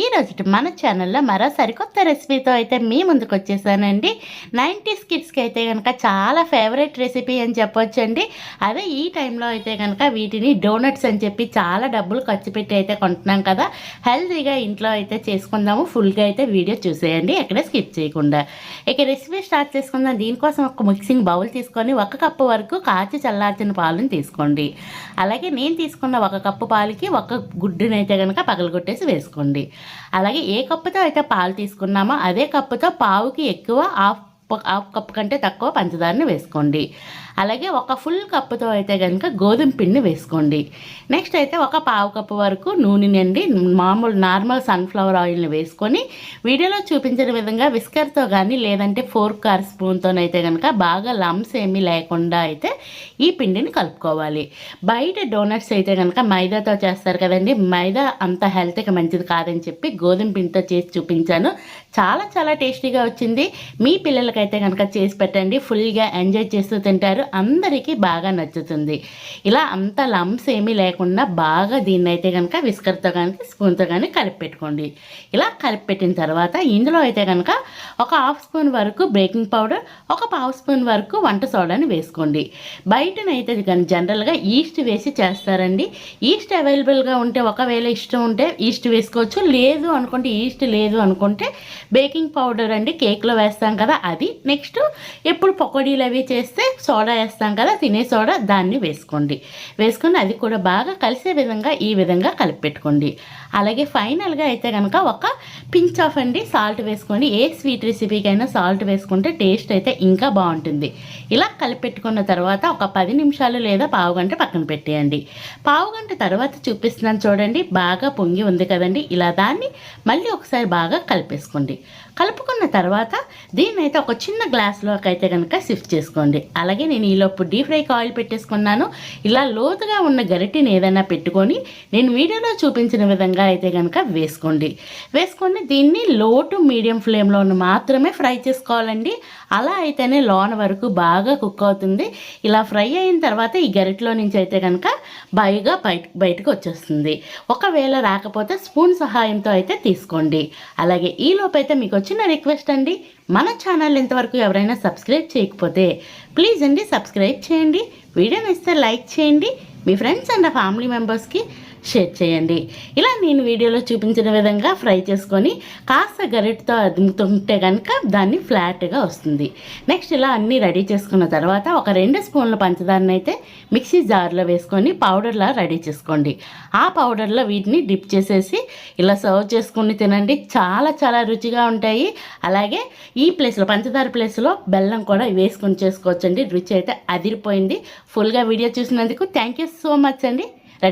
ఈ రోజు మన ఛానల్లో మరో సరికొత్త రెసిపీతో అయితే మీ ముందుకు వచ్చేసానండి. నైంటీస్ కిడ్స్కి అయితే కనుక చాలా ఫేవరెట్ రెసిపీ అని చెప్పొచ్చండి. అదే ఈ టైంలో అయితే కనుక వీటిని డోనట్స్ అని చెప్పి చాలా డబ్బులు ఖర్చు పెట్టి అయితే కొంటున్నాం కదా. హెల్తీగా ఇంట్లో అయితే చేసుకుందాము. ఫుల్గా అయితే వీడియో చూసేయండి. ఎక్కడ స్కిప్ చేయకుండా. ఇక రెసిపీ స్టార్ట్ చేసుకుందాం. దీనికోసం ఒక మిక్సింగ్ బౌల్ తీసుకొని ఒక కప్పు వరకు కాచి చల్లార్చిన పాలను తీసుకోండి. అలాగే నేను తీసుకున్న ఒక కప్పు పాలకి ఒక గుడ్డునైతే కనుక పగలగొట్టేసి వేసుకోండి. అలాగే ఏ కప్పుతో అయితే పాలు తీసుకున్నామో అదే కప్పుతో పావుకి ఎక్కువ హాఫ్ హాఫ్ కప్పు కంటే తక్కువ పంచదారని వేసుకోండి. అలాగే ఒక ఫుల్ కప్పుతో అయితే కనుక గోధుమ పిండి వేసుకోండి. నెక్స్ట్ అయితే ఒక పావు కప్పు వరకు నూనెనండి మామూలు నార్మల్ సన్ఫ్లవర్ ఆయిల్ని వేసుకొని వీడియోలో చూపించిన విధంగా విస్కర్తో కానీ లేదంటే ఫోర్క్ ఆర్ స్పూన్తోనైతే కనుక బాగా లమ్స్ ఏమీ లేకుండా అయితే ఈ పిండిని కలుపుకోవాలి. బయట డోనట్స్ అయితే కనుక మైదాతో చేస్తారు కదండి. మైదా అంత హెల్త్కి మంచిది కాదని చెప్పి గోధుమ పిండితో చేసి చూపించాను. చాలా చాలా టేస్టీగా వచ్చింది. మీ పిల్లలకి అయితే కనుక చేసి పెట్టండి. ఫుల్గా ఎంజాయ్ చేస్తూ తింటారు. అందరికీ బాగా నచ్చుతుంది. ఇలా అంత లమ్స్ ఏమీ లేకుండా బాగా దీన్ని అయితే కనుక విస్కర్తో కానీ స్పూన్తో కానీ కలిపి పెట్టుకోండి. ఇలా కలిపి పెట్టిన తర్వాత ఇందులో అయితే కనుక ఒక హాఫ్ స్పూన్ వరకు బేకింగ్ పౌడర్ ఒక పావు స్పూన్ వరకు వంట సోడాని వేసుకోండి. బయటనైతే కానీ జనరల్గా ఈస్ట్ వేసి చేస్తారండి. ఈస్ట్ అవైలబుల్గా ఉంటే ఒకవేళ ఇష్టం ఉంటే ఈస్ట్ వేసుకోవచ్చు. లేదు అనుకుంటే ఈస్ట్ లేదు అనుకుంటే బేకింగ్ పౌడర్ అండి. కేక్లో వేస్తాం కదా అది నెక్స్ట్ ఎప్పుడు పకోడీలు అవి చేస్తే సోడా వేస్తాం కదా తినే సోడా దాన్ని వేసుకోండి. వేసుకొని అది కూడా బాగా కలిసే విధంగా ఈ విధంగా కలిపి పెట్టుకోండి అలాగే ఫైనల్గా అయితే కనుక ఒక పించ్ ఆఫ్ అండి సాల్ట్ వేసుకొని ఏ స్వీట్ రెసిపీకైనా సాల్ట్ వేసుకుంటే టేస్ట్ అయితే ఇంకా బాగుంటుంది. ఇలా కలిపెట్టుకున్న తర్వాత ఒక పది నిమిషాలు లేదా పావు గంట పక్కన పెట్టేయండి. పావు గంట తర్వాత చూపిస్తున్నాను చూడండి బాగా పొంగి ఉంది కదండి. ఇలా దాన్ని మళ్ళీ ఒకసారి బాగా కలిపేసుకోండి. కలుపుకున్న తర్వాత దీన్ని అయితే ఒక చిన్న గ్లాస్లోకి అయితే కనుక షిఫ్ట్ చేసుకోండి. అలాగే నేను ఈలోపు డీప్ ఫ్రైకి ఆయిల్ పెట్టేసుకున్నాను. ఇలా లోతుగా ఉన్న గరిటిని ఏదైనా పెట్టుకొని నేను వీడియోలో చూపించిన విధంగా అయితే కనుక వేసుకోండి. వేసుకొని దీన్ని లో టు మీడియం ఫ్లేమ్లో మాత్రమే ఫ్రై చేసుకోవాలండి. అలా అయితేనే లోన వరకు బాగా కుక్ అవుతుంది. ఇలా ఫ్రై అయిన తర్వాత ఈ గరిటలో నుంచి అయితే కనుక బాయిగా బయట బయటకు వచ్చేస్తుంది. ఒకవేళ రాకపోతే స్పూన్ సహాయంతో అయితే తీసుకోండి. అలాగే ఈ అయితే మీకు వచ్చిన రిక్వెస్ట్ అండి. మన ఛానల్ ఇంతవరకు ఎవరైనా సబ్స్క్రైబ్ చేయకపోతే ప్లీజ్ అండి సబ్స్క్రైబ్ చేయండి. వీడియోని ఇస్తే లైక్ చేయండి. మీ ఫ్రెండ్స్ అండ్ ఫ్యామిలీ మెంబర్స్కి షేర్ చేయండి. ఇలా నేను వీడియోలో చూపించిన విధంగా ఫ్రై చేసుకొని కాస్త గరిటతో అదుముతుంటే కనుక దాన్ని ఫ్లాట్గా వస్తుంది. నెక్స్ట్ ఇలా అన్నీ రెడీ చేసుకున్న తర్వాత ఒక రెండు స్పూన్ల పంచదారని అయితే మిక్సీ జార్లో వేసుకొని పౌడర్లా రెడీ చేసుకోండి. ఆ పౌడర్లో వీటిని డిప్ చేసేసి ఇలా సర్వ్ చేసుకుని తినండి. చాలా చాలా రుచిగా ఉంటాయి. అలాగే ఈ ప్లేస్లో పంచదార ప్లేస్లో బెల్లం కూడా వేసుకొని చేసుకోవచ్చండి. రుచి అయితే అదిరిపోయింది. ఫుల్గా వీడియో చూసినందుకు థ్యాంక్ యూ సో మచ్ అండి.